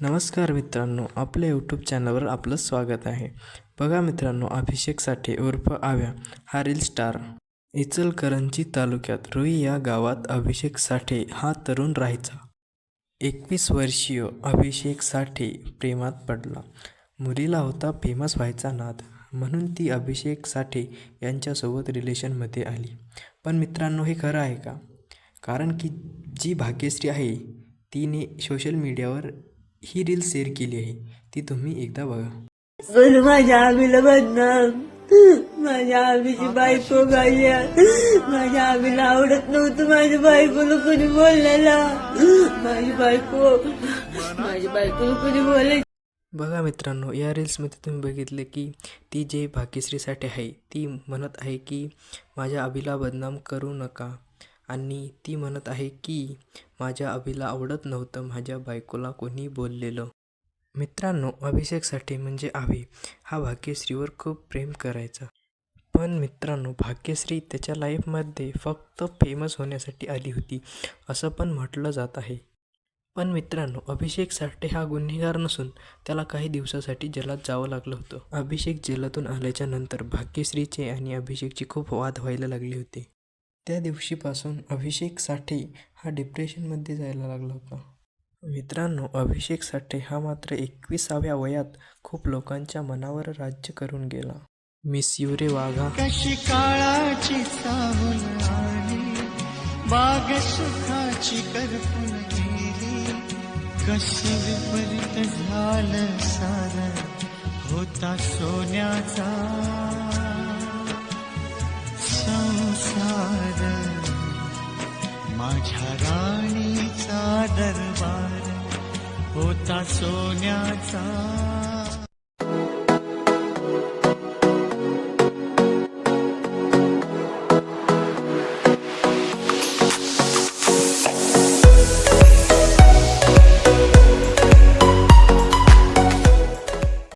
नमस्कार मित्रांनो आपल्या यूट्यूब चॅनलवर आपलं स्वागत आहे. बघा मित्रांनो अभिषेक साठे उर्फ आव्या हा रील स्टार इचलकरंजी तालुक्यात रुई या गावात अभिषेक साठे हा तरुण राहायचा. एकवीस वर्षीय अभिषेक साठे प्रेमात पडला. मुलीला होता फेमस व्हायचा नाद म्हणून ती अभिषेक साठे यांच्यासोबत रिलेशनमध्ये आली. पण मित्रांनो हे खरं आहे का? कारण की जी भाग्यश्री आहे तिने सोशल मीडियावर ही रील शेअर केली आहे ती तुम्ही एकदा बघा. पण माझ्या आमीला बदनाम. माझ्या आमीची बायको गायल्या माझ्या आमीला आवडत नव्हतं माझ्या बायकोला कोणी बोललेला माझी बायको माझी बायकोला कोणी बोलायचं बघा मित्रांनो या रील्समध्ये तुम्ही बघितले की ती जे भाग्यश्रीसाठी आहे ती म्हणत आहे की माझ्या अभिला बदनाम करू नका. आणि ती म्हणत आहे की माझ्या अभिला आवडत नव्हतं माझ्या बायकोला कोणी बोललेलं. मित्रांनो अभिषेकसाठी म्हणजे अभि हा भाग्यश्रीवर खूप प्रेम करायचा. पण मित्रांनो भाग्यश्री त्याच्या लाईफमध्ये फक्त फेमस होण्यासाठी आली होती असं पण म्हटलं जात आहे. पण मित्रांनो अभिषेक साठे हा गुन्हेगार नसून त्याला काही दिवसासाठी जेलात जावं लागलं होतं. अभिषेक जेलातून आल्याच्यानंतर भाग्यश्रीचे आणि अभिषेकची खूप वाद व्हायला लागले होते. त्या दिवशीपासून अभिषेक साठे हा डिप्रेशनमध्ये जायला लागला होता. मित्रांनो अभिषेक साठे हा मात्र एकविसाव्या वयात खूप लोकांच्या मनावर राज्य करून गेला. मिस युरे वाघा कशी काळाची चाहूल आली बाग सुखाची करपून गेली कशी विपरीत झालं सार होता सोन्याचा. माझ्या राणीचा दरबार होता सोन्याचा